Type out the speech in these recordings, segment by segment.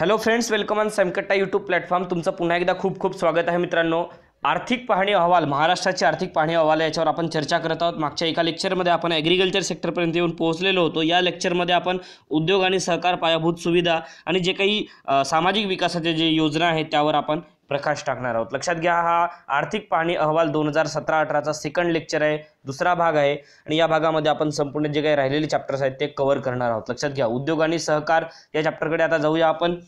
Hello friends welcome on सॅमकट्टा YouTube platform तुमचं पुन्हा एकदा खूप खूप स्वागत आहे मित्रांनो. आर्थिक पाहणी अहवाल महाराष्ट्राची आर्थिक पाहणी अहवाल याच्यावर आपण चर्चा करत आहोत. मागच्या एका लेक्चरमध्ये आपण ॲग्रिकल्चर सेक्टरपर्यंत येऊन पोहोचलेलो होतो. या लेक्चरमध्ये आपण उद्योग आणि सहकार पायाभूत सुविधा आणि जे काही सामाजिक विकासाच्या जे योजना आहेत त्यावर आपण प्रकाश टाकणार आहोत. लक्षात घ्या हा आर्थिक पाहणी अहवाल दोन हजार सतरा अठराचा सेकंड लेक्चर आहे. दुसरा भाग आहे आणि या भागामध्ये आपण संपूर्ण जे काही राहिलेले चॅप्टर्स आहेत ते कव्हर करणार आहोत. लक्षात घ्या उद्योग आणि सहकार या चॅप्टरकडे आता जाऊया आपण.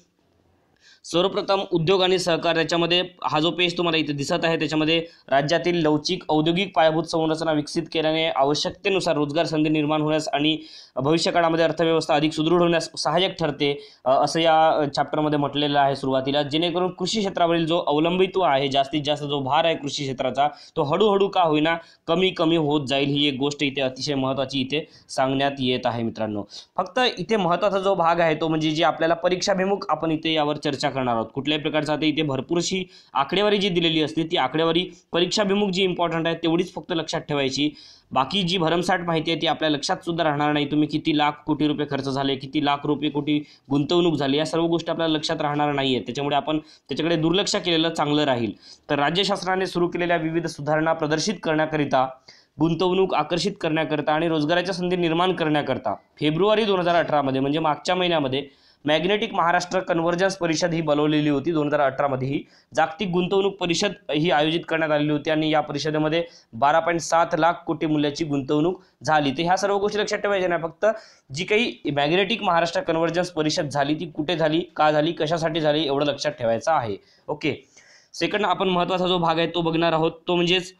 सर्वप्रथम उद्योग आणि सहकार याच्यामध्ये हा जो पेज तुम्हाला इथे दिसत आहे त्याच्यामध्ये राज्यातील लवचिक औद्योगिक पायाभूत संरचना विकसित केल्याने आवश्यकतेनुसार रोजगार संधी निर्माण होण्यास आणि भविष्यकाळामध्ये अर्थव्यवस्था अधिक सुदृढ होण्यास सहाय्यक ठरते असं या चॅप्टरमध्ये म्हटलेलं आहे सुरुवातीला. जेणेकरून कृषी क्षेत्रावरील जो अवलंबित्व आहे जास्तीत जास्त जो भार आहे कृषी क्षेत्राचा तो हळूहळू का होईना कमी कमी होत जाईल ही एक गोष्ट इथे अतिशय महत्त्वाची इथे सांगण्यात येत आहे मित्रांनो. फक्त इथे महत्त्वाचा जो भाग आहे तो म्हणजे जी आपल्याला परीक्षाभिमुख आपण इथे यावर चर्चा करणार आहोत. कुठल्याही प्रकारचा आता इथे भरपूरशी आकडेवारी जी दिलेली असते ती आकडेवारी परीक्षाभिमुख जी इम्पॉर्टंट आहे तेवढीच फक्त लक्षात ठेवायची. बाकी जी भरमसाठ माहिती आहे ती आपल्या लक्षात सुद्धा राहणार नाही. तुम्ही किती लाख कोटी रुपये खर्च झाले किती लाख रुपये कोटी गुंतवणूक झाली या सर्व गोष्टी आपल्याला लक्षात राहणार नाही आहेत त्याच्यामुळे आपण त्याच्याकडे दुर्लक्ष केलेलं चांगलं राहील. तर राज्य शासनाने सुरू केलेल्या विविध सुधारणा प्रदर्शित करण्याकरिता गुंतवणूक आकर्षित करण्याकरता आणि रोजगाराच्या संधी निर्माण करण्याकरता फेब्रुवारी दोन हजार अठरामध्ये म्हणजे मागच्या महिन्यामध्ये मॅग्नेटिक महाराष्ट्र कन्व्हर्जन्स परिषद ही बोलवलेली होती. दोन हजार अठरामध्ये ही जागतिक गुंतवणूक परिषद ही आयोजित करण्यात आलेली होती आणि या परिषदेमध्ये बारा पॉईंट सात लाख कोटी मूल्याची गुंतवणूक झाली. तर ह्या सर्व गोष्टी लक्षात ठेवायच्या नाही फक्त जी काही मॅग्नेटिक महाराष्ट्र कन्व्हर्जन्स परिषद झाली ती कुठे झाली का झाली कशासाठी झाली एवढं लक्षात ठेवायचं आहे. ओके. सेकंड आपण महत्त्वाचा जो भाग आहे तो बघणार आहोत. तो म्हणजेच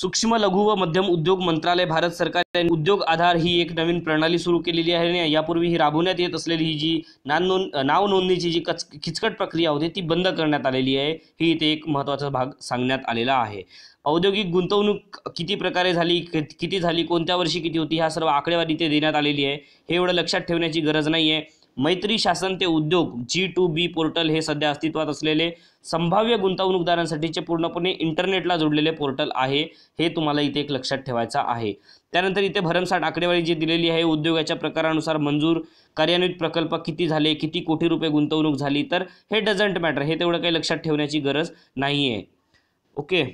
सूक्ष्म लघु व मध्यम उद्योग मंत्रालय भारत सरकार उद्योग आधार ही एक नवीन प्रणाली सुरू केलेली आहे आणि यापूर्वी ही राबवण्यात येत असलेली ही जी नाव नोंद नाव नोंदणीची जी कच खिचकट प्रक्रिया होती ती बंद करण्यात आलेली आहे. ही इथे एक महत्त्वाचा भाग सांगण्यात आलेला आहे. औद्योगिक गुंतवणूक किती प्रकारे झाली किती झाली कोणत्या वर्षी किती होती ह्या सर्व आकडेवारी इथे देण्यात आलेली आहे. हे एवढं लक्षात ठेवण्याची गरज नाही आहे मैत्री शासन ते उद्योग जी टू बी पोर्टल हे सध्या अस्तित्वात असलेले संभाव्य गुंतवणूकदारांसाठीचे पूर्णपणे इंटरनेटला जोडलेले पोर्टल आहे हे तुम्हाला इथे एक लक्षात ठेवायचं आहे. त्यानंतर इथे भरमसाठ आकडेवारी जी दिलेली आहे उद्योगाच्या प्रकारानुसार मंजूर कार्यान्वित प्रकल्प किती झाले किती कोटी रुपये गुंतवणूक झाली तर हे डझंट मॅटर हे तेवढं काही लक्षात ठेवण्याची गरज नाही आहे ओके.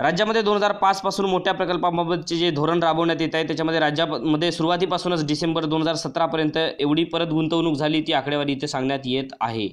राज्यामध्ये दोन हजार पाचपासून मोठ्या प्रकल्पाबाबतचे जे धोरण राबवण्यात येत आहे त्याच्यामध्ये राज्यामध्ये सुरुवातीपासूनच डिसेंबर दोन हजार सतरापर्यंत एवढी परत गुंतवणूक झाली ती आकडेवारी इथे सांगण्यात येत आहे.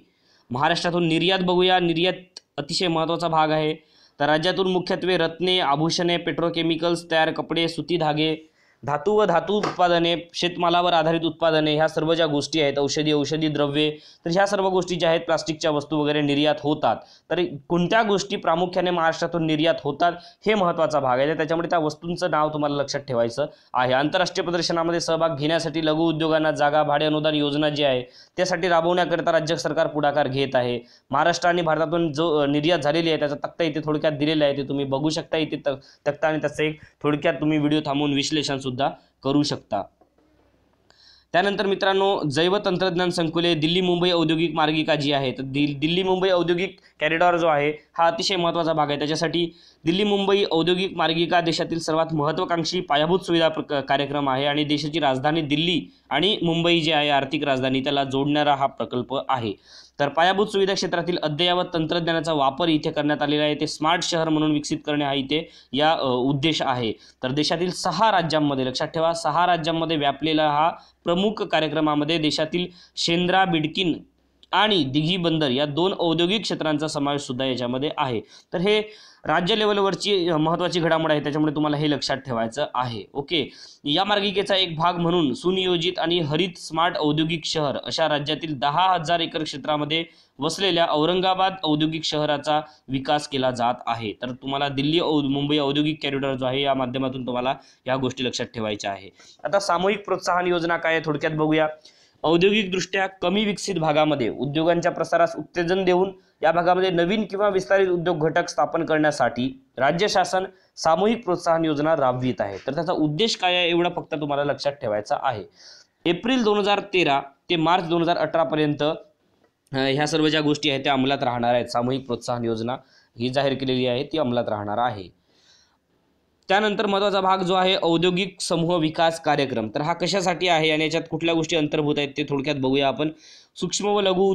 महाराष्ट्रातून निर्यात बघूया. निर्यात अतिशय महत्त्वाचा भाग आहे. तर राज्यातून मुख्यत्वे रत्ने आभूषणे पेट्रोकेमिकल्स तयार कपडे सुती धागे धातू व धातू उत्पादने शेतमालावर आधारित उत्पादने ह्या सर्व ज्या गोष्टी आहेत औषधी औषधी द्रव्ये तर ह्या सर्व गोष्टी ज्या आहेत प्लास्टिकच्या वस्तू वगैरे निर्यात होतात. तर कोणत्या गोष्टी प्रामुख्याने महाराष्ट्रातून निर्यात होतात हे महत्त्वाचा भाग आहे. त्याच्यामुळे त्या वस्तूंचं नाव तुम्हाला लक्षात ठेवायचं आहे. आंतरराष्ट्रीय प्रदर्शनामध्ये सहभाग घेण्यासाठी लघु उद्योगांना जागा भाडे अनुदान योजना जी आहे त्यासाठी राबवण्याकरिता राज्य सरकार पुढाकार घेत आहे. महाराष्ट्र आणि भारतातून जो निर्यात झालेली आहे त्याचा तक्ता इथे थोडक्यात दिलेला आहे ते तुम्ही बघू शकता. इथे त- तक्ता आणि त्याचं एक थोडक्यात तुम्ही व्हिडिओ थांबवून विश्लेषण सुद्धा करू शकता. त्यानंतर मित्रांनो जैव तंत्रज्ञान संकुले दिल्ली मुंबई औद्योगिक मार्गिका जी आहे तर दि दिल्ली मुंबई औद्योगिक कॅरिडॉर जो आहे हा अतिशय महत्त्वाचा भाग आहे. त्याच्यासाठी दिल्ली मुंबई औद्योगिक मार्गिका देशातील सर्वात महत्त्वाकांक्षी पायाभूत सुविधा कार्यक्रम आहे आणि देशाची राजधानी दिल्ली आणि मुंबई जी आहे आर्थिक राजधानी त्याला जोडणारा हा प्रकल्प आहे. तर पायाभूत सुविधा क्षेत्रातील अद्ययावत तंत्रज्ञानाचा वापर इथे करण्यात आलेला आहे. ते स्मार्ट शहर म्हणून विकसित करणे हा इथे या उद्देश आहे. तर देशातील सहा राज्यांमध्ये लक्षात ठेवा सहा राज्यांमध्ये व्यापलेला हा प्रमुख कार्यक्रमामध्ये देशातील शेंद्रा बिडकिन आणि दिघी बंदर या दोन औद्योगिक क्षेत्रांचा समावेश सुद्धा याच्यामध्ये आहे. तर हे राज्य लेवलवरची महत्त्वाची घडामोड आहे त्याच्यामुळे तुम्हाला हे लक्षात ठेवायचं आहे. ओके. या मार्गिकेचा एक भाग म्हणून सुनियोजित आणि हरित स्मार्ट औद्योगिक शहर अशा राज्यातील दहा हजार एकर क्षेत्रामध्ये वसलेल्या औरंगाबाद औद्योगिक शहराचा विकास केला जात आहे. तर तुम्हाला दिल्ली औ मुंबई औद्योगिक कॅरिडॉर जो आहे या माध्यमातून तुम्हाला या गोष्टी लक्षात ठेवायच्या आहे. आता सामूहिक प्रोत्साहन योजना काय आहे थोडक्यात बघूया. औद्योगिकदृष्ट्या कमी विकसित भागामध्ये उद्योगांच्या प्रसारास उत्तेजन देऊन या भागामध्ये नवीन किंवा विस्तारित उद्योग घटक स्थापन करण्यासाठी राज्य शासन सामूहिक प्रोत्साहन योजना राबवित आहे. तर त्याचा उद्देश काय आहे एवढा फक्त तुम्हाला लक्षात ठेवायचा आहे. एप्रिल दोन हजार तेरा ते मार्च दोन हजार अठरापर्यंत ह्या सर्व ज्या गोष्टी आहेत त्या अंमलात राहणार आहेत. सामूहिक प्रोत्साहन योजना ही जाहीर केलेली आहे ती अंमलात राहणार आहे. त्यानंतर महत्त्वाचा भाग जो आहे औद्योगिक समूह विकास कार्यक्रम. तर हा कशासाठी आहे आणि याच्यात कुठल्या गोष्टी अंतर्भूत आहेत ते थोडक्यात बघूया आपण. सूक्ष्म व लघु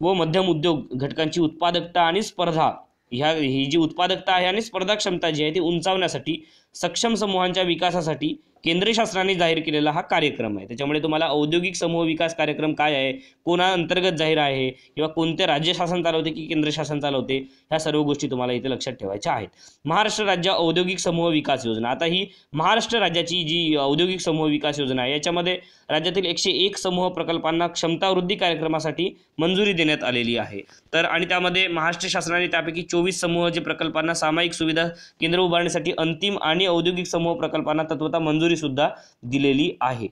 व मध्यम उद्योग घटकांची उत्पादकता आणि स्पर्धा. ह्या ही जी उत्पादकता आहे आणि स्पर्धा क्षमता जी आहे ती उंचावण्यासाठी सक्षम समूहांच्या विकासासाठी केंद्र शासनाने जाहीर केलेला हा कार्यक्रम आहे. त्याच्यामुळे तुम्हाला औद्योगिक समूह विकास कार्यक्रम काय आहे कोणा अंतर्गत जाहीर आहे किंवा कोणते राज्य शासन चालवते की केंद्र शासन चालवते ह्या सर्व गोष्टी तुम्हाला इथे लक्षात ठेवायच्या आहेत. महाराष्ट्र राज्य औद्योगिक समूह विकास योजना. आता ही महाराष्ट्र राज्याची जी औद्योगिक समूह विकास योजना आहे याच्यामध्ये राज्यातील एकशे एक समूह प्रकल्पांना क्षमतावृद्धी कार्यक्रमासाठी मंजुरी देण्यात आलेली आहे. तर आणि त्यामध्ये महाराष्ट्र शासनाने त्यापैकी चोवीस समूह जे प्रकल्पांना सामायिक सुविधा केंद्र उभारण्यासाठी अंतिम आणि औद्योगिक समूह प्रकल्पांना तत्वता मंजुरी सुद्धा दिलेली आहे.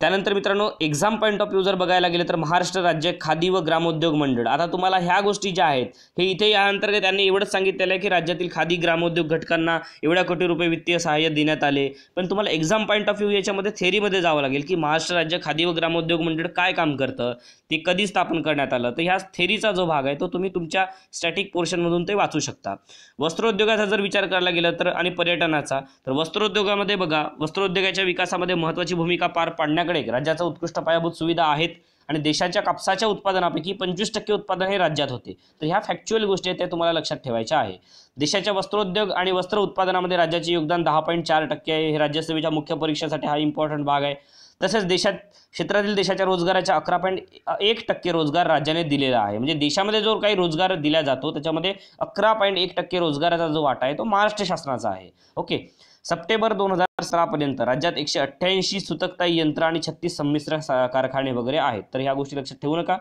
त्यानंतर मित्रांनो एक्झाम पॉईंट ऑफ व्ह्यू जर बघायला गेलं तर महाराष्ट्र राज्य खादी व ग्रामोद्योग मंडळ. आता तुम्हाला ह्या गोष्टी ज्या आहेत हे इथे या अंतर्गत त्यांनी एवढंच सांगितलेलं आहे की राज्यातील खादी ग्रामोद्योग घटकांना एवढ्या कोटी रुपये वित्तीय सहाय्य देण्यात आले. पण तुम्हाला एक्झाम पॉईंट ऑफ व्ह्यू याच्यामध्ये थेरीमध्ये जावं लागेल की महाराष्ट्र राज्य खादी व ग्रामोद्योग मंडळ काय काम करतं ते कधी स्थापन करण्यात आलं. तर ह्या थेरीचा जो भाग आहे तो तुम्ही तुमच्या स्टॅटिक पोर्शनमधून ते वाचू शकता. वस्त्रोद्योगाचा जर विचार करायला गेला तर आणि पर्यटनाचा तर वस्त्रोद्योगामध्ये बघा वस्त्रोद्योगाच्या विकासामध्ये महत्त्वाची भूमिका पार पाडण्याकडे राज्याचा उत्कृष्ट पायाभूत सुविधा आहेत आणि देशाच्या कापसाच्या उत्पादनापैकी पंचवीस टक्के उत्पादन हे राज्यात होते. तर ह्या फॅक्च्युअल गोष्टी आहेत त्या तुम्हाला लक्षात ठेवायच्या आहे. देशाच्या वस्त्रोद्योग आणि वस्त्र उत्पादनामध्ये राज्याचे योगदान दहा पॉईंट चार टक्के आहे. हे राज्यसेवेच्या मुख्य परीक्षेसाठी हा इम्पॉर्टंट भाग आहे. तसेच देशात क्षेत्रातील देशाच्या रोजगाराच्या अकरा पॉईंट एक टक्के रोजगार राज्याने दिलेला आहे. म्हणजे देशामध्ये जो काही रोजगार दिला जातो त्याच्यामध्ये अकरा पॉईंट एक टक्के रोजगाराचा जो वाटा आहे तो महाराष्ट्र शासनाचा आहे. ओके सप्टेंबर दोन हजार सहापर्यंत राज्यात एकशे अठ्ठ्याऐंशी सुतकताई यंत्र आणि छत्तीस संमिश्र कारखाने वगैरे आहेत. तर ह्या गोष्टी लक्षात ठेवू नका.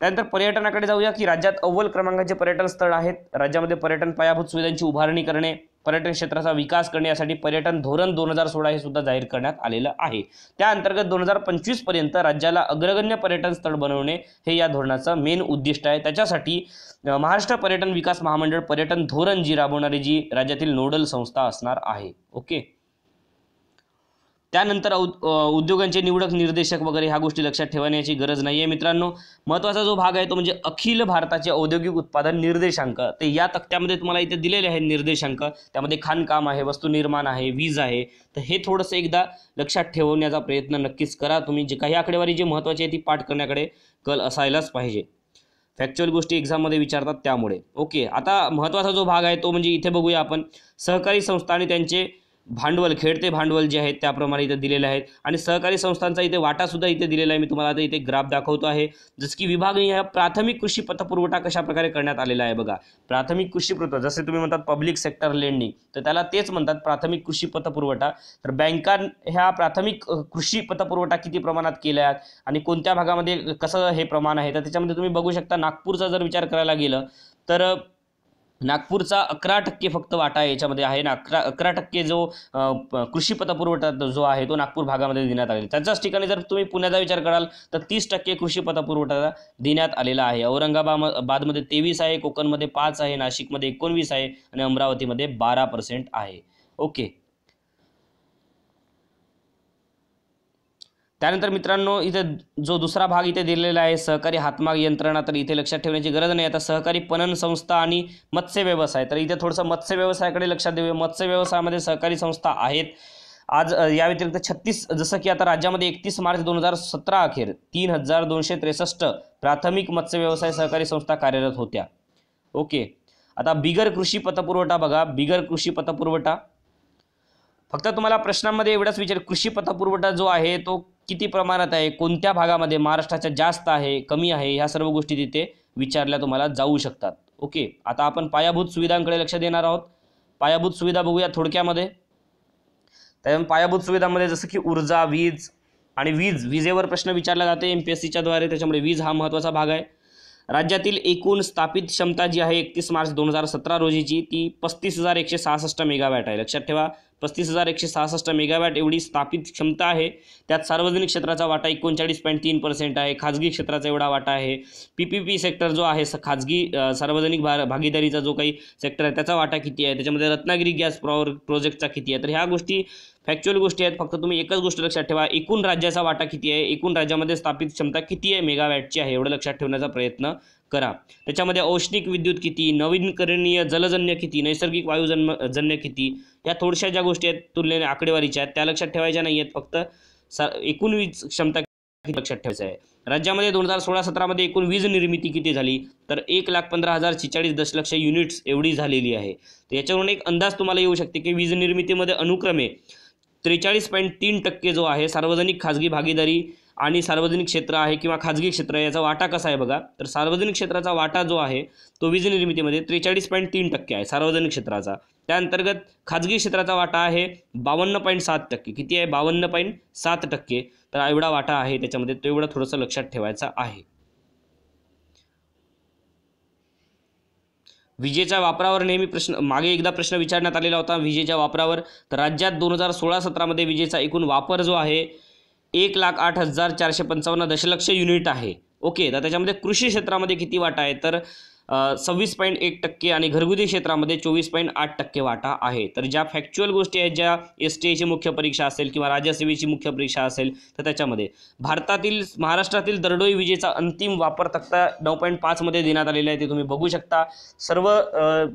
त्यानंतर पर्यटनाकडे जाऊया की राज्यात अव्वल क्रमांकाचे पर्यटन स्थळ आहेत. राज्यामध्ये पर्यटन पायाभूत सुविधांची उभारणी करणे पर्यटन क्षेत्राचा विकास करण्यासाठी पर्यटन धोरण दोन हजार सोळा हे सुद्धा जाहीर करण्यात आलेलं आहे. त्या अंतर्गत दोन हजार पंचवीसपर्यंत राज्याला अग्रगण्य पर्यटन स्थळ बनवणे हे या धोरणाचं मेन उद्दिष्ट आहे. त्याच्यासाठी महाराष्ट्र पर्यटन विकास महामंडळ पर्यटन धोरण जी राबवणारी जी राज्यातील नोडल संस्था असणार आहे. ओके? त्यानंतर औ- उद्योगांचे निवडक निर्देशक वगैरे ह्या गोष्टी लक्षात ठेवण्याची गरज नाही आहे मित्रांनो. महत्त्वाचा जो भाग आहे तो म्हणजे अखिल भारताचे औद्योगिक उत्पादन निर्देशांक. ते या तक्त्यामध्ये तुम्हाला इथे दिलेले आहेत निर्देशांक. त्यामध्ये खाणकाम आहे वस्तू निर्माण आहे वीज आहे. तर हे थोडंसं एकदा लक्षात ठेवण्याचा प्रयत्न नक्कीच करा. तुम्ही जे काही आकडेवारी जी महत्त्वाची आहे ती पाठ करण्याकडे कल असायलाच पाहिजे. फॅक्च्युअल गोष्टी एक्झाममध्ये विचारतात त्यामुळे. ओके आता महत्त्वाचा जो भाग आहे तो म्हणजे इथे बघूया आपण. सहकारी संस्था आणि त्यांचे भांडवल खेळते भांडवल जे आहेत त्याप्रमाणे इथे दिलेले आहेत. आणि सहकारी संस्थांचा इथे वाटासुद्धा इथे दिलेला आहे. मी तुम्हाला आता इथे ग्राफ दाखवतो आहे. जसं की विभागीय प्राथमिक कृषी पतपुरवठा कशाप्रकारे करण्यात आलेला आहे बघा. प्राथमिक कृषी पुरवठा जसे तुम्ही म्हणतात पब्लिक सेक्टर लेंडिंग तर त्याला तेच म्हणतात प्राथमिक कृषी पतपुरवठा. तर बँका ह्या प्राथमिक कृषी पतपुरवठा किती प्रमाणात केल्या आणि कोणत्या भागामध्ये कसं हे प्रमाण आहे? तर त्याच्यामध्ये तुम्ही बघू शकता नागपूरचा जर विचार करायला गेलं तर नागपूरचा अकरा टक्के फक्त वाटा याच्यामध्ये आहे. ना अकरा अकरा टक्के जो प- कृषी पतपुरवठा जो आहे तो नागपूर भागामध्ये देण्यात आलेला त्याच्याच ठिकाणी जर तुम्ही पुण्याचा विचार कराल तर तीस टक्के कृषी पतपुरवठा देण्यात आलेला आहे. औरंगाबाद बादमध्ये तेवीस आहे कोकणमध्ये पाच आहे नाशिकमध्ये एकोणवीस आहे आणि अमरावतीमध्ये बारा पर्सेंट आहे. ओके. त्यानंतर मित्रांनो इथे जो दुसरा भाग इथे दिलेला आहे सहकारी हातमाग यंत्रणा तर इथे लक्षात ठेवण्याची गरज नाही. आता सहकारी पणन संस्था आणि मत्स्य व्यवसाय तर इथे थोडंसं मत्स्य व्यवसायाकडे लक्षात देऊया. मत्स्य व्यवसायामध्ये सहकारी संस्था आहेत. आज या व्यतिरिक्त छत्तीस जसं की आता राज्यामध्ये एकतीस मार्च दोन हजार सतरा अखेर तीन हजार दोनशे त्रेसष्ट प्राथमिक मत्स्य व्यवसाय सहकारी संस्था कार्यरत होत्या. ओके. आता बिगर कृषी पतपुरवठा बघा. बिगर कृषी पतपुरवठा. फक्त तुम्हाला प्रश्नांमध्ये एवढाच विचार कृषी पतपुरवठा जो आहे तो किती प्रमाणात आहे? कोणत्या भागामध्ये महाराष्ट्राच्या जास्त आहे कमी आहे? ह्या सर्व गोष्टी तिथे विचारल्या तुम्हाला जाऊ शकतात. ओके आता आपण पायाभूत सुविधांकडे लक्ष देणार आहोत. पायाभूत सुविधा बघूया थोडक्यामध्ये. त्याच्यामध्ये पायाभूत सुविधामध्ये जसं की ऊर्जा वीज आणि वीज विजेवर प्रश्न विचारला जाते एम पी एस सीच्याद्वारे त्याच्यामुळे वीज हा महत्त्वाचा भाग आहे. राज्यातील एकूण स्थापित क्षमता जी आहे एकतीस मार्च दोन हजार सतरा रोजीची ती पस्तीस हजार एकशे सहासष्ट मेगावॅट आहे. लक्षात ठेवा पस्तीस हजार एकशे सहासष्ट मेगावॅट एवढी स्थापित क्षमता आहे. त्यात सार्वजनिक क्षेत्राचा वाटा एकोणचाळीस पॉईंट तीन पर्सेंट आहे खाजगी क्षेत्राचा एवढा वाटा आहे. पी पी पी सेक्टर जो आहे स- खाजगी सार्वजनिक भा भागीदारीचा जो काही सेक्टर आहे त्याचा वाटा किती आहे? त्याच्यामध्ये रत्नागिरी गॅस प्रॉवर प्रोजेक्टचा किती आहे? तर ह्या गोष्टी फॅक्च्युअल गोष्टी आहेत. फक्त तुम्ही एकच गोष्ट लक्षात ठेवा. एकूण राज्याचा वाटा किती आहे? एकूण राज्यामध्ये स्थापित क्षमता किती आहे? मेगावॅटची आहे एवढं लक्षात ठेवण्याचा प्रयत्न करा. त्याच्यामध्ये औष्णिक विद्युत किती? नवीनकरणीय जलजन्य किती? नैसर्गिक वायुजन्म जन्य किती? या थोडशा ज्या गोष्टी आहेत तुलनेने आकडेवारीच्या आहेत त्या लक्षात ठेवायच्या नाही आहेत. फक्त सा एकूण वीज क्षमता किती लक्षात ठेवायचं आहे. राज्यामध्ये दोन हजार सोळा सतरामध्ये एकूण वीज निर्मिती किती झाली? तर एक लाख पंधरा हजार छिचाळीस दशलक्ष युनिट्स एवढी झालेली आहे. तर याच्यावरून एक अंदाज तुम्हाला येऊ शकते की वीज निर्मितीमध्ये अनुक्रमे त्रेचाळीस पॉईंट तीन टक्के जो आहे सार्वजनिक खाजगी भागीदारी आणि सार्वजनिक क्षेत्र आहे किंवा खाजगी क्षेत्र याचा वाटा कसा आहे बघा. तर सार्वजनिक क्षेत्राचा वाटा जो आहे तो वीज निर्मितीमध्ये त्रेचाळीस पॉईंट तीन टक्के आहे सार्वजनिक क्षेत्राचा. त्या अंतर्गत खाजगी क्षेत्राचा वाटा आहे बावन्न पॉईंट सात टक्के. किती आहे? बावन्न पॉईंट सात टक्के. तर एवढा वाटा आहे त्याच्यामध्ये तो एवढं थोडंसं लक्षात ठेवायचा आहे. विजेच्या वापरावर नेहमी प्रश्न मागे एकदा प्रश्न विचारण्यात आलेला होता. विजेच्या वापरावर तर राज्यात दोन हजार सोळा सतरामध्ये विजेचा एकूण वापर जो आहे एक लाख आठ हजार चारशे पंचावन्न दशलक्ष युनिट आहे. ओके तर त्याच्यामध्ये कृषी क्षेत्रामध्ये किती वाटा आहे? तर सव्वीस पॉईंट एक टक्के आणि घरगुती क्षेत्रामध्ये चोवीस पॉईंट आठ टक्के वाटा आहे. तर ज्या फॅक्च्युअल गोष्टी आहेत ज्या एस टी एची मुख्य परीक्षा असेल किंवा राज्यसेवेची मुख्य परीक्षा असेल तर त्याच्यामध्ये भारतातील महाराष्ट्रातील दरडोई विजेचा अंतिम वापर तक्ता नऊ पॉईंट पाचमध्ये देण्यात आलेला आहे ते तुम्ही बघू शकता. सर्व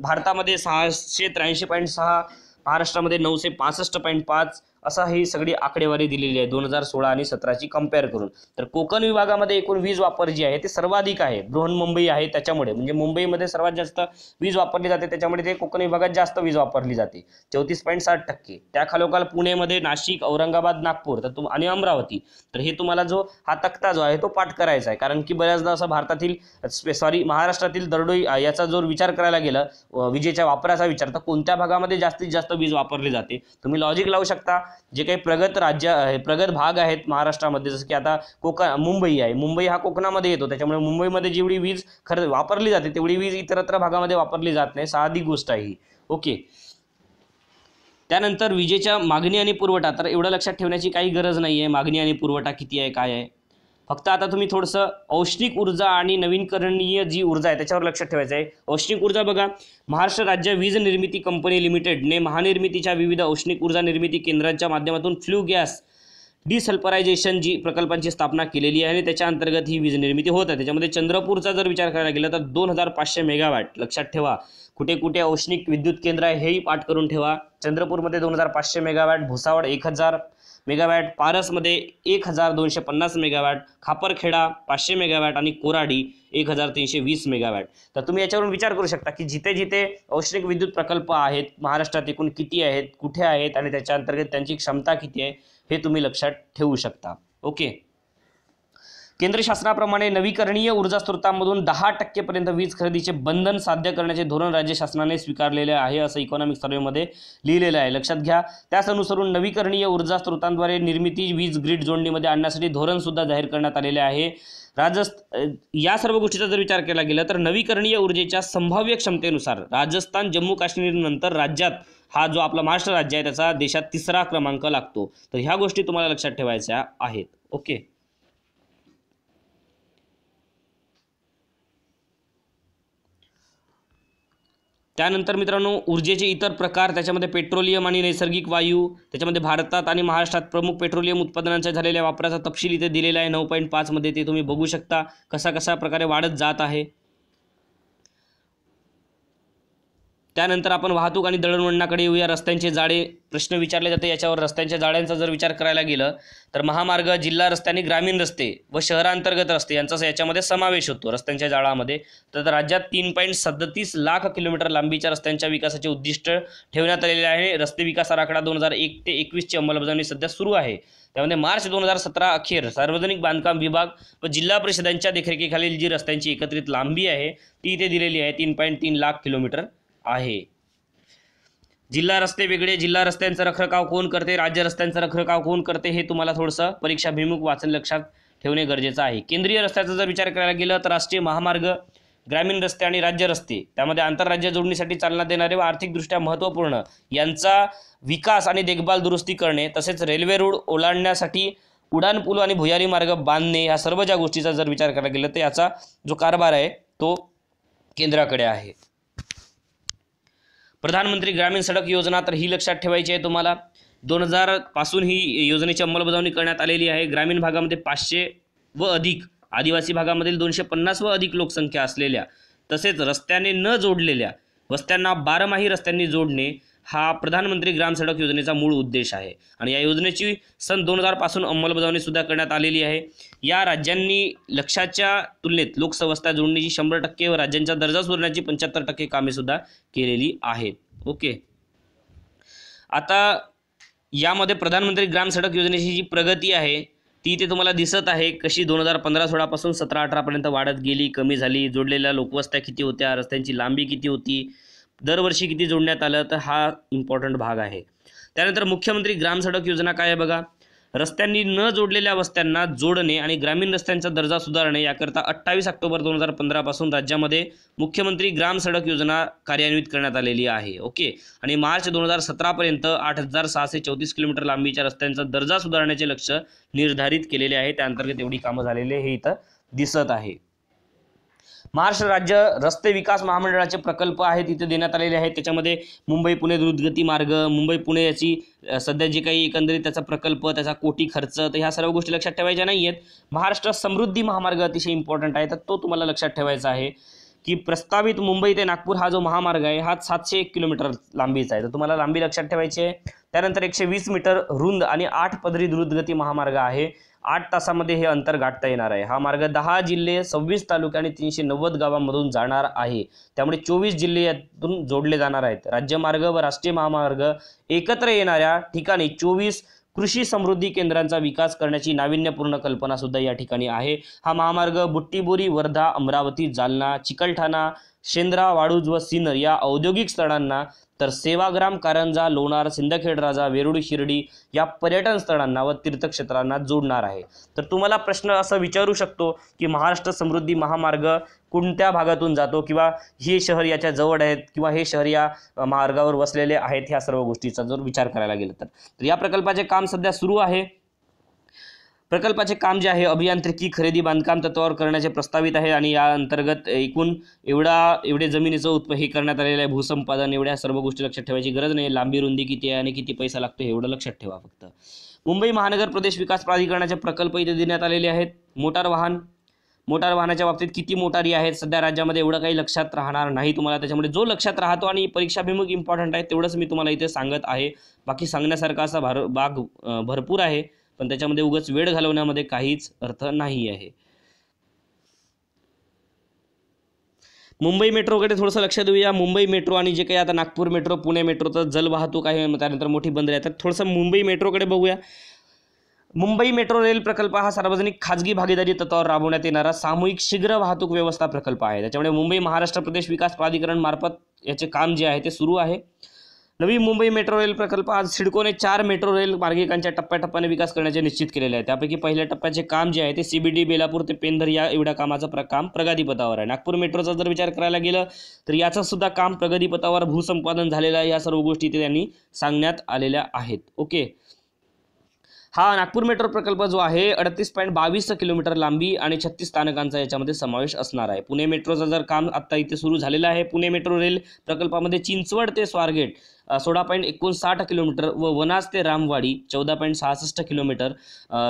भारतामध्ये सहाशे त्र्याऐंशी पॉईंट सहा महाराष्ट्रामध्ये नऊशे पासष्ट पॉईंट पाच असा ही सगळी आकडेवारी दिलेली आहे दोन हजार सोळा आणि सतराची कंपेअर करून. तर कोकण विभागामध्ये एकूण वीज वापर जी आहे ते सर्वाधिक आहे. बृहन्मुंबई आहे त्याच्यामुळे. म्हणजे मुंबईमध्ये सर्वात जास्त वीज वापरली जाते त्याच्यामुळे ते कोकण विभागात जास्त वीज वापरली जाते. चौतीस पॉईंट साठ टक्के. त्या खालोखाल पुणेमध्ये नाशिक औरंगाबाद नागपूर तर तुम आणि अमरावती. तर हे तुम्हाला जो हा तक्ता जो आहे तो पाठ करायचा आहे. कारण की बऱ्याचदा असं भारतातील सॉरी महाराष्ट्रातील दरडोई याचा जर विचार करायला गेला विजेच्या वापराचा विचार तर कोणत्या भागामध्ये जास्तीत जास्त वीज वापरली जाते? तुम्ही लॉजिक लावू शकता. जे काही प्रगत राज्य आहे, प्रगत भाग आहेत महाराष्ट्रामध्ये जसं की आता कोकण मुंबई आहे. मुंबई हा कोकणामध्ये येतो त्याच्यामुळे मुंबईमध्ये जेवढी वीज खरं वापरली जाते तेवढी वीज इतरत्र भागामध्ये वापरली जात नाही. साधी गोष्ट आहे ही. ओके. त्यानंतर विजेच्या मागणी आणि पुरवठा तर एवढं लक्षात ठेवण्याची काही गरज नाही आहे मागणी आणि पुरवठा किती आहे काय आहे? फक्त आता तुम्ही थोडंसं औष्णिक ऊर्जा आणि नवीनकरणीय जी ऊर्जा आहे त्याच्यावर लक्षात ठेवायचं आहे. औष्णिक ऊर्जा बघा महाराष्ट्र राज्य वीज निर्मिती कंपनी लिमिटेडने महानिर्मितीच्या विविध औष्णिक ऊर्जा निर्मिती केंद्रांच्या माध्यमातून फ्लू गॅस डिसल्फरायझेशन जी प्रकल्पांची स्थापना केलेली आहे आणि त्याच्या अंतर्गत ही वीज निर्मिती होत आहे. त्याच्यामध्ये चंद्रपूरचा जर विचार करायला गेला तर दोन हजार पाचशे मेगावॅट लक्षात ठेवा. कुठे कुठे औष्णिक विद्युत केंद्र आहे हेही पाठ करून ठेवा. चंद्रपूरमध्ये दोन हजार पाचशे मेगावॅट भुसावळ एक हजार मेगावॅट पारसमध्ये एक हजार दोनशे पन्नास मेगावॅट खापरखेडा पाचशे मेगावॅट आणि कोराडी एक हजार तीनशे वीस मेगावॅट. तर तुम्ही याच्यावरून विचार करू शकता की जिथे जिथे औष्णिक विद्युत प्रकल्प आहेत महाराष्ट्रात एकूण किती आहेत कुठे आहेत आणि त्याच्या अंतर्गत त्यांची क्षमता किती आहे हे तुम्ही लक्षात ठेवू शकता. ओके? केंद्र शासनाप्रमाणे नवीकरणीय ऊर्जा स्रोतांमधून दहा टक्केपर्यंत वीज खरेदीचे बंधन साध्य करण्याचे धोरण राज्य शासनाने स्वीकारलेले आहे असं इकॉनॉमिक सर्व्हेमध्ये लिहिलेलं आहे. लक्षात घ्या त्याच अनुसरून नवीकरणीय ऊर्जा स्रोतांद्वारे निर्मिती वीज ग्रीड जोडणीमध्ये आणण्यासाठी धोरणसुद्धा जाहीर करण्यात आलेले आहे. राजस्थ या सर्व गोष्टीचा जर विचार केला गेला तर नवीकरणीय ऊर्जेच्या संभाव्य क्षमतेनुसार राजस्थान जम्मू काश्मीरनंतर राज्यात हा जो आपला महाराष्ट्र राज्य आहे त्याचा देशात तिसरा क्रमांक लागतो. तर ह्या गोष्टी तुम्हाला लक्षात ठेवायच्या आहेत. ओके. त्यानंतर मित्रांनो ऊर्जेचे इतर प्रकार त्याच्यामध्ये पेट्रोलियम आणि नैसर्गिक वायू त्याच्यामध्ये भारतात आणि महाराष्ट्रात प्रमुख पेट्रोलियम उत्पादनांच्या झालेल्या वापराचा तपशील इथे दिलेला आहे. नऊ पॉईंट पाचमध्ये ते तुम्ही बघू शकता कसा कसा प्रकारे वाढत जात आहे. त्यानंतर आपण वाहतूक आणि दळणवळणाकडे येऊया. रस्त्यांचे जाळे प्रश्न विचारले जाते याच्यावर. रस्त्यांच्या जाळ्यांचा जर विचार करायला गेलं तर महामार्ग जिल्हा रस्ते आणि ग्रामीण रस्ते व शहरांतर्गत रस्ते यांचा याच्यामध्ये समावेश होतो रस्त्यांच्या जाळामध्ये. तर राज्यात तीन पॉईंट सदतीस लाख किलोमीटर लांबीच्या रस्त्यांच्या विकासाचे उद्दिष्ट ठेवण्यात आलेले आहे. रस्ते विकास आराखडा दोन हजार एक ते एकवीसची अंमलबजावणी सध्या सुरू आहे. त्यामध्ये मार्च दोन हजार सतरा अखेर सार्वजनिक बांधकाम विभाग व जिल्हा परिषदांच्या देखरेखीखालील जी रस्त्यांची एकत्रित लांबी आहे ती इथे दिलेली आहे. तीन पॉईंट तीन लाख किलोमीटर आहे. जिल्हा रस्ते वेगळे जिल्हा रस्त्यांचं रखरखाव कोण करते राज्य रस्त्यांचं रखरखाव कोण करते हे तुम्हाला थोडंसं परीक्षाभिमुख वाचन लक्षात ठेवणे गरजेचं आहे. केंद्रीय रस्त्याचा जर विचार करायला गेलं तर राष्ट्रीय महामार्ग ग्रामीण रस्ते आणि राज्य रस्ते त्यामध्ये आंतरराज्य जोडणीसाठी चालना देणारे व आर्थिकदृष्ट्या महत्त्वपूर्ण यांचा विकास आणि देखभाल दुरुस्ती करणे तसेच रेल्वे रोड ओलांडण्यासाठी उड्डाणपूल आणि भुयारी मार्ग बांधणे ह्या सर्व ज्या गोष्टीचा जर विचार करायला गेला तर याचा जो कारभार आहे तो केंद्राकडे आहे. प्रधानमंत्री ग्रामीण सडक योजना तर ही लक्षात ठेवायची आहे तुम्हाला. दोन हजारपासून ही योजनेची अंमलबजावणी करण्यात आलेली आहे. ग्रामीण भागामध्ये पाचशे व अधिक आदिवासी भागामधील दोनशे पन्नास व अधिक लोकसंख्या असलेल्या तसेच रस्त्याने न जोडलेल्या वस्त्यांना बारमाही रस्त्यांनी जोडणे हा प्रधानमंत्री ग्राम सडक योजनेचा मूळ उद्देश आहे. आणि या योजनेची सन दोन हजारपासून अंमलबजावणीसुद्धा अंमलबजावणी सुद्धा करण्यात आलेली आहे. या राज्यांनी लक्षाच्या तुलनेत लोकसवस्था जोडणीची शंभर टक्के व राज्यांचा दर्जा सुधारण्याची पंच्याहत्तर टक्के कामे सुद्धा केलेली आहेत. ओके. आता यामध्ये प्रधानमंत्री ग्राम सडक योजनेची जी प्रगती आहे ती ते तुम्हाला दिसत आहे. कशी दोन हजार पंधरा सोळापासून सतरा अठरापर्यंत वाढत गेली कमी झाली जोडलेल्या लोकवस्त्या किती होत्या रस्त्यांची लांबी किती होती दरवर्षी किती जोडण्यात आलं तर हा इम्पॉर्टंट भाग आहे. त्यानंतर मुख्यमंत्री ग्राम सडक योजना काय आहे बघा? रस्त्यांनी न जोडलेल्या वस्त्यांना जोडणे आणि ग्रामीण रस्त्यांचा दर्जा सुधारणे याकरता अठ्ठावीस ऑक्टोबर दोन हजार पंधरापासून राज्यामध्ये मुख्यमंत्री ग्राम सडक योजना कार्यान्वित करण्यात आलेली आहे. ओके? आणि मार्च दोन हजार सतरापर्यंत आठ हजार सहाशे चौतीस किलोमीटर लांबीच्या रस्त्यांचा दर्जा सुधारण्याचे लक्ष निर्धारित केलेले आहे. त्याअंतर्गत एवढी कामं झालेली हे इथं दिसत आहे. महाराष्ट्र राज्य रस्ते विकास महामंडळाचे प्रकल्प आहेत इथे देण्यात आलेले आहेत. त्याच्यामध्ये मुंबई पुणे द्रुतगती मार्ग मुंबई पुणे याची सध्या जे काही एकंदरीत त्याचा प्रकल्प त्याचा कोटी खर्च तर ह्या सर्व गोष्टी लक्षात ठेवायच्या नाही आहेत महाराष्ट्र समृद्धी महामार्ग अतिशय इम्पॉर्टंट आहे तर तो तुम्हाला लक्षात ठेवायचा आहे की प्रस्तावित मुंबई ते नागपूर हा जो महामार्ग आहे हा सातशे एक किलोमीटर लांबीचा आहे. तर तुम्हाला लांबी लक्षात ठेवायची आहे. त्यानंतर एकशे वीस मीटर रुंद आणि आठ पदरी द्रुतगती महामार्ग आहे. आठ तासामध्ये हे अंतर गाठता येणार आहे. हा मार्ग दहा जिल्हे सव्वीस तालुके आणि तीनशे नव्वद गावांमधून जाणार आहे. त्यामुळे चोवीस जिल्हे यातून जोडले जाणार आहेत. राज्यमार्ग व राष्ट्रीय महामार्ग एकत्र येणाऱ्या ठिकाणी चोवीस कृषी समृद्धी केंद्रांचा विकास करण्याची नाविन्यपूर्ण कल्पना सुद्धा या ठिकाणी आहे. हा महामार्ग बुट्टीबोरी वर्धा अमरावती जालना चिकलठाणा शेंद्रा वाळूज व सिन्नर या औद्योगिक स्थळांना तर सेवाग्राम कारंजा लोणार सिंदखेड राजा वेरुळी शिर्डी या पर्यटन स्थळांना व तीर्थक्षेत्रांना जोडणार आहे. तर तुम्हाला प्रश्न असा विचारू शकतो की महाराष्ट्र समृद्धी महामार्ग कोणत्या भागातून जातो किंवा हे शहर याच्या जवळ आहेत किंवा हे शहर या मार्गावर वसलेले आहेत ह्या सर्व गोष्टीचा जर विचार करायला गेला तर. तर या प्रकल्पाचे काम सध्या सुरू आहे. प्रकल्पाचे काम जे आहे अभियांत्रिकी खरेदी बांधकाम तत्वावर करण्याचे प्रस्तावित आहे आणि या अंतर्गत एकूण एवढा एवढे जमिनीचं उत्प हे करण्यात आलेलं आहे भूसंपादन एवढ्या सर्व गोष्टी लक्षात ठेवायची गरज नाही लांबी रुंदी किती आहे आणि किती पैसा लागतो हे एवढं लक्षात ठेवा फक्त. मुंबई महानगर प्रदेश विकास प्राधिकरणाचे प्रकल्प इथे देण्यात आलेले आहेत. मोटार वाहन मोटार वाहनाच्या बाबतीत किती मोटारी आहेत सध्या राज्यामध्ये एवढं काही लक्षात राहणार नाही तुम्हाला त्याच्यामुळे जो लक्षात राहतो आणि परीक्षाभिमुख इम्पॉर्टंट आहे तेवढंच मी तुम्हाला इथे सांगत आहे. बाकी सांगण्यासारखा असा भार भाग भरपूर आहे. पण त्याच्यामध्ये उगाच वेळ घालवण्यामध्ये काहीच अर्थ नाही आहे. मुंबई मेट्रोकडे थोडंसं लक्ष देऊया. मुंबई मेट्रो आणि जे काही आता नागपूर मेट्रो पुणे मेट्रो तर जल वाहतूक आहे त्यानंतर मोठी बंदरे आहे. तर थोडंसं मुंबई मेट्रोकडे बघूया. मुंबई मेट्रो रेल प्रकल्प हा सार्वजनिक खाजगी भागीदारी तत्वावर राबवण्यात येणारा सामूहिक शीघ्र वाहतूक व्यवस्था प्रकल्प आहे. त्याच्यामुळे मुंबई महाराष्ट्र प्रदेश विकास प्राधिकरण मार्फत याचे काम जे आहे ते सुरू आहे. नवी मुंबई मेट्रो रेल प्रकल्प आज सिडकोने चार मेट्रो रेल मार्गिकांच्या टप्प्याटप्प्याने विकास करण्याचे निश्चित केलेले आहे. त्यापैकी पहिल्या टप्प्याचे काम जे आहे ते सीबीडी बेलापूर ते पेंधर या एवढ्या कामाचं प्र काम प्रगतीपथावर आहे. नागपूर मेट्रोचा जर विचार करायला गेलं तर याचं सुद्धा काम प्रगतीपथावर भूसंपादन झालेलं आहे या सर्व गोष्टी ते त्यांनी सांगण्यात आलेल्या आहेत. ओके? हा नागपूर मेट्रो प्रकल्प जो आहे अडतीस पॉईंट बावीस किलोमीटर लांबी आणि छत्तीस स्थानकांचा याच्यामध्ये समावेश असणार आहे. पुणे मेट्रोचं जर काम आत्ता इथे सुरू झालेलं आहे पुणे मेट्रो रेल प्रकल्पामध्ये चिंचवड ते स्वारगेट सोळा पॉईंट एकोणसाठ किलोमीटर व वनास ते रामवाडी चौदा पॉईंट सहासष्ट किलोमीटर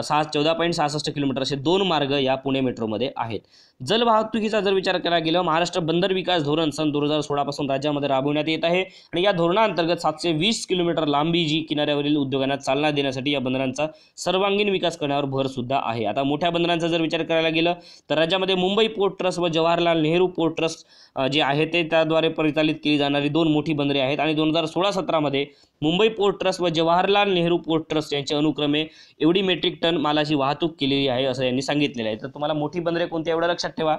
सहा चौदा पॉईंट सहासष्ट किलोमीटर असे दोन मार्ग या पुणे मेट्रोमध्ये आहेत. जल वाहतुकीचा जर विचार करायला गेला महाराष्ट्र बंदर विकास धोरण सन दोन हजार सोळापासून राज्यामध्ये राबवण्यात येत आहे. आणि या धोरणाअंतर्गत सातशे वीस किलोमीटर लांबी जी किनाऱ्यावरील उद्योगांना चालना देण्यासाठी या बंदरांचा सर्वांगीण विकास करण्यावर भर सुद्धा आहे. आता मोठ्या बंदरांचा जर विचार करायला गेलं तर राज्यामध्ये मुंबई पोर्ट ट्रस्ट व जवाहरलाल नेहरू पोर्ट ट्रस्ट जे आहे ते त्याद्वारे परिचालित केली जाणारी दोन मोठी बंदरे आहेत आणि दोन हजार सोळा सतरामध्ये मुंबई पोर्ट ट्रस्ट व जवाहरलाल नेहरू पोर्ट ट्रस्ट यांच्या अनुक्रमे एवढी मेट्रिक टन मालाची वाहतूक केलेली आहे असं यांनी सांगितलेलं आहे. तर तुम्हाला मोठी बंदरे कोणती एवढं लक्षात ठेवा.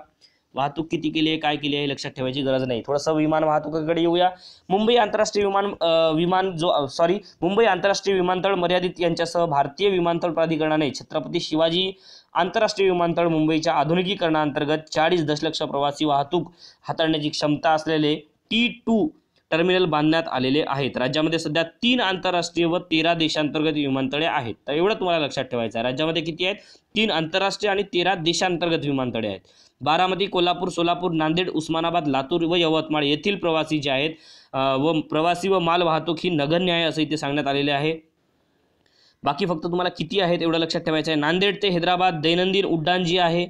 वाहतूक किती केली आहे काय केली आहे लक्षात ठेवायची गरज नाही. थोडंसं विमान वाहतुकीकडे येऊया. मुंबई आंतरराष्ट्रीय विमान विमान जो सॉरी मुंबई आंतरराष्ट्रीय विमानतळ मर्यादित यांच्यासह भारतीय विमानतळ प्राधिकरणाने छत्रपती शिवाजी आंतरराष्ट्रीय विमानतळ मुंबईच्या आधुनिकीकरणाअंतर्गत चाळीस दशलक्ष प्रवासी वाहतूक हाताळण्याची क्षमता असलेले टी टू टर्मिनल बांधण्यात आलेले आहेत. राज्यामध्ये सध्या तीन आंतरराष्ट्रीय व तेरा देशांतर्गत विमानतळे आहेत. तर एवढं तुम्हाला लक्षात ठेवायचं आहे. राज्यामध्ये किती आहेत? तीन आंतरराष्ट्रीय आणि तेरा देशांतर्गत विमानतळे आहेत. बारामती कोल्हापूर सोलापूर नांदेड उस्मानाबाद लातूर व यवतमाळ येथील प्रवासी जे आहेत व प्रवासी व माल वाहतूक ही नगण्य आहे असं इथे सांगण्यात आलेले आहे. बाकी फक्त तुम्हाला किती आहेत एवढं लक्षात ठेवायचं आहे. नांदेड ते हैदराबाद दैनंदिन उड्डाण जी आहे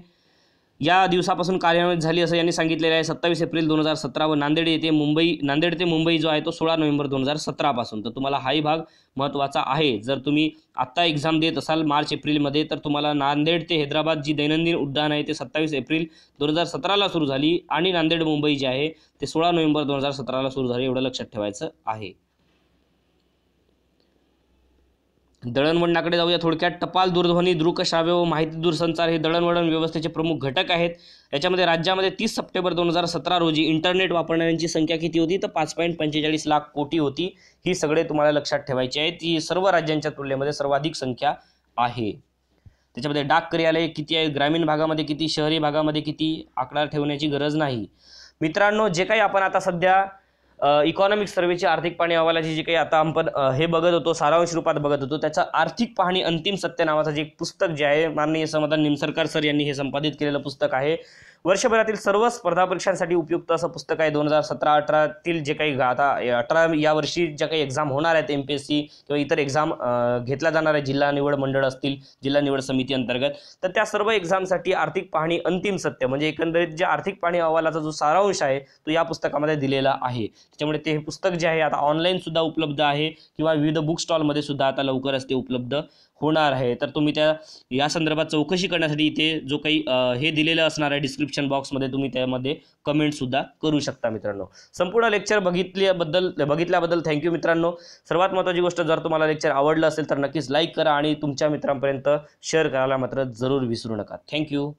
या दिवसापासून कार्यान्वित झाली असं यांनी सांगितलेलं आहे. सत्तावीस एप्रिल दोन हजार सतरा व नांदेड येथे मुंबई नांदेड ते मुंबई जो आहे तो सोळा नोव्हेंबर दोन हजार सतरापासून तर तुम्हाला हाही भाग महत्त्वाचा आहे. जर तुम्ही आत्ता एक्झाम देत असाल मार्च एप्रिलमध्ये तर तुम्हाला नांदेड ते हैदराबाद जी दैनंदिन उड्डाण आहे ते सत्तावीस एप्रिल दोन हजार सतराला सुरू झाली आणि नांदेड मुंबई जे आहे ते सोळा नोव्हेंबर दोन हजार सतराला सुरू झाली एवढं लक्षात ठेवायचं आहे. दळणवळणाकडे जाऊया. थोडक्यात टपाल दूरध्वनी दृकश्राव्य व माहिती दूरसंचार हे दळणवळण व्यवस्थेचे प्रमुख घटक आहेत. याच्यामध्ये राज्यामध्ये तीस सप्टेंबर दोन हजार सतरा रोजी इंटरनेट वापरणाऱ्यांची संख्या किती होती? तर पाच पॉईंट पंचेचाळीस लाख कोटी होती. ही सगळे तुम्हाला लक्षात ठेवायची आहे ती सर्व राज्यांच्या तुलनेमध्ये सर्वाधिक संख्या आहे. त्याच्यामध्ये डाक कार्यालय किती आहे ग्रामीण भागामध्ये किती? शहरी भागामध्ये किती? आकडा ठेवण्याची गरज नाही. मित्रांनो जे काही आपण आता सध्या इकॉनॉमिक सर्वेची आर्थिक पाहणी अहवालाची जी काही आता आपण हे बघत होतो सारांश रूपात बघत होतो त्याचा आर्थिक पाहणी अंतिम सत्य नावाचं जे एक पुस्तक जे आहे माननीय समाधान निमसरकर सर यांनी हे संपादित केलेलं पुस्तक आहे. वर्षभरातील सर्व स्पर्धा परीक्षांसाठी उपयुक्त असं पुस्तक आहे दोन हजार सतरा अठरातील जे काही आता अठरा या वर्षी ज्या काही एक्झाम होणार आहेत एम पी एस सी किंवा इतर एक्झाम घेतल्या जाणार आहे जिल्हा निवड मंडळ असतील जिल्हा निवड समिती अंतर्गत तर त्या सर्व एक्झामसाठी आर्थिक पाहणी अंतिम सत्य म्हणजे एकंदरीत जे आर्थिक पाहणी अहवालाचा जो सारांश आहे तो या पुस्तकामध्ये दिलेला आहे. त्याच्यामुळे ते हे पुस्तक जे आहे आता ऑनलाईन सुद्धा उपलब्ध आहे किंवा विविध बुक स्टॉलमध्ये सुद्धा आता लवकरच ते उपलब्ध होणार आहे. तर तुम्ही त्या या संदर्भात चौकशी करण्यासाठी इथे जो काही हे दिलेलं असणार आहे डिस्क्रिप्शन बॉक्समध्ये तुम्ही त्यामध्ये कमेंटसुद्धा करू शकता मित्रांनो. संपूर्ण लेक्चर बघितल्याबद्दल बघितल्याबद्दल थँक्यू मित्रांनो. सर्वात महत्त्वाची गोष्ट जर तुम्हाला लेक्चर आवडलं असेल तर नक्कीच लाईक करा आणि तुमच्या मित्रांपर्यंत शेअर करायला मात्र जरूर विसरू नका. थँक्यू